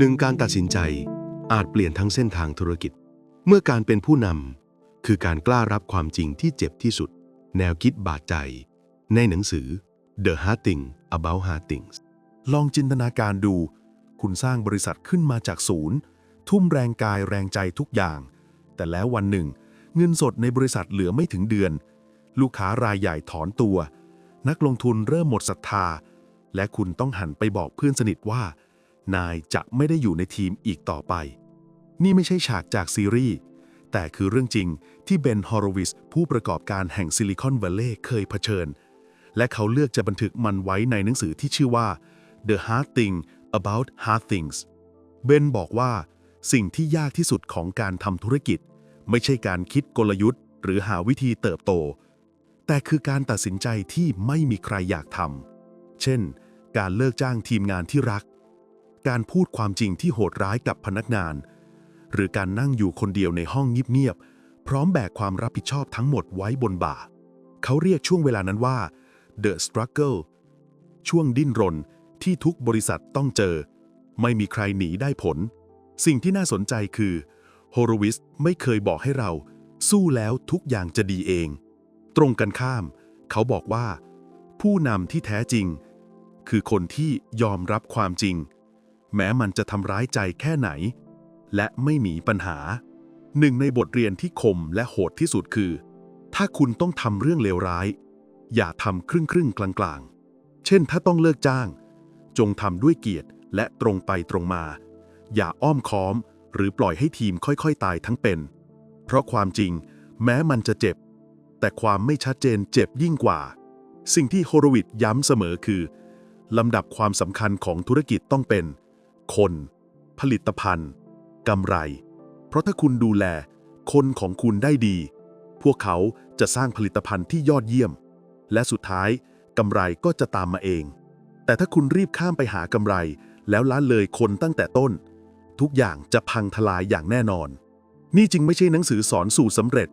หนึ่งการตัดสินใจอาจเปลี่ยนทั้งเส้นทางธุรกิจ เมื่อการเป็นผู้นำคือการกล้ารับความจริงที่เจ็บที่สุด แนวคิดบาดใจ ในหนังสือ The Hard Thing About Hard Things ลองจินตนาการดู คุณสร้างบริษัทขึ้นมาจากศูนย์ ทุ่มแรงกายแรงใจทุกอย่าง แต่แล้ววันหนึ่ง เงินสดในบริษัทเหลือไม่ถึงเดือน ลูกค้ารายใหญ่ถอนตัว นักลงทุนเริ่มหมดศรัทธา และคุณต้องหันไปบอกเพื่อนสนิทว่า นายจะไม่ได้อยู่ในทีมอีกต่อไป นี่ไม่ใช่ฉากจากซีรีส์ แต่คือเรื่องจริงที่เบน ฮอรวิส ผู้ประกอบการแห่งซิลิคอน v ัล l e y เคยเผชิญ และเขาเลือกจะบันทึกมันไว้ในหนังสือที่ชื่อว่า The Hard Thing About Hard Things เบนบอกว่า สิ่งที่ยากที่สุดของการทำธุรกิจ ไม่ใช่การคิดกลยุทธ์ หรือหาวิธีเติบโต แต่คือการตัดสินใจที่ไม่มีใครอยากทำเช่น การเลิกจ้างทีมงานที่รัก การพูดความจริงที่โหดร้ายกับพนักงาน หรือการนั่งอยู่คนเดียวในห้องเงียบๆพร้อมแบกความรับผิดชอบทั้งหมดไว้บนบ่า เขาเรียกช่วงเวลานั้นว่า The Struggle ช่วงดิ้นรนที่ทุกบริษัทต้องเจอ ไม่มีใครหนีได้ผล สิ่งที่น่าสนใจคือโฮโรวิสไม่เคยบอกให้เรา สู้แล้วทุกอย่างจะดีเอง ตรงกันข้าม เขาบอกว่า ผู้นำที่แท้จริง คือคนที่ยอมรับความจริง แม้มันจะทำร้ายใจแค่ไหน และไม่มีปัญหา หนึ่งในบทเรียนที่คมและโหดที่สุดคือ ถ้าคุณต้องทำเรื่องเลวร้าย อย่าทำครึ่งครึ่งๆกลางๆ เช่นถ้าต้องเลิกจ้าง จงทำด้วยเกียรติและตรงไปตรงมา อย่าอ้อมค้อม หรือปล่อยให้ทีมค่อยๆ ตายทั้งเป็น เพราะความจริง แม้มันจะเจ็บ แต่ความไม่ชัดเจนเจ็บยิ่งกว่า สิ่งที่โฮโรวิตย้ำเสมอคือลำดับความสำคัญของธุรกิจต้องเป็น คน ผลิตภัณฑ์กำไร เพราะถ้าคุณดูแล คนของคุณได้ดี พวกเขาจะสร้างผลิตภัณฑ์ที่ยอดเยี่ยม และสุดท้ายกำไรก็จะตามมาเอง แต่ถ้าคุณรีบข้ามไปหากำไร แล้วละเลยคนตั้งแต่ต้น ทุกอย่างจะพังทลายอย่างแน่นอน นี่จึงไม่ใช่หนังสือสอนสู่สำเร็จ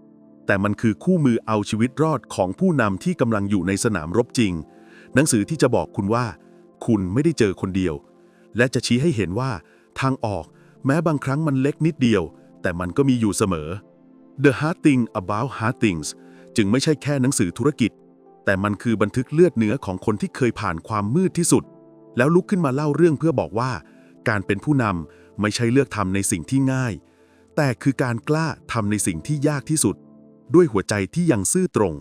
แต่มันคือคู่มือเอาชีวิตรอดของผู้นำที่กำลังอยู่ในสนามรบจริง หนังสือที่จะบอกคุณว่า คุณไม่ได้เจอคนเดียว และจะชี้ให้เห็นว่า ทางออกแม้บางครั้งมันเล็กนิดเดียว แต่มันก็มีอยู่เสมอ The Hard Thing About Hard Things จึงไม่ใช่แค่หนังสือธุรกิจ แต่มันคือบันทึกเลือดเนื้อของคนที่เคยผ่านความมืดที่สุด แล้วลุกขึ้นมาเล่าเรื่องเพื่อบอกว่า การเป็นผู้นำไม่ใช่เลือกทำในสิ่งที่ง่าย แต่คือการกล้าทำในสิ่งที่ยากที่สุด ด้วยหัวใจที่ยังซื่อตรง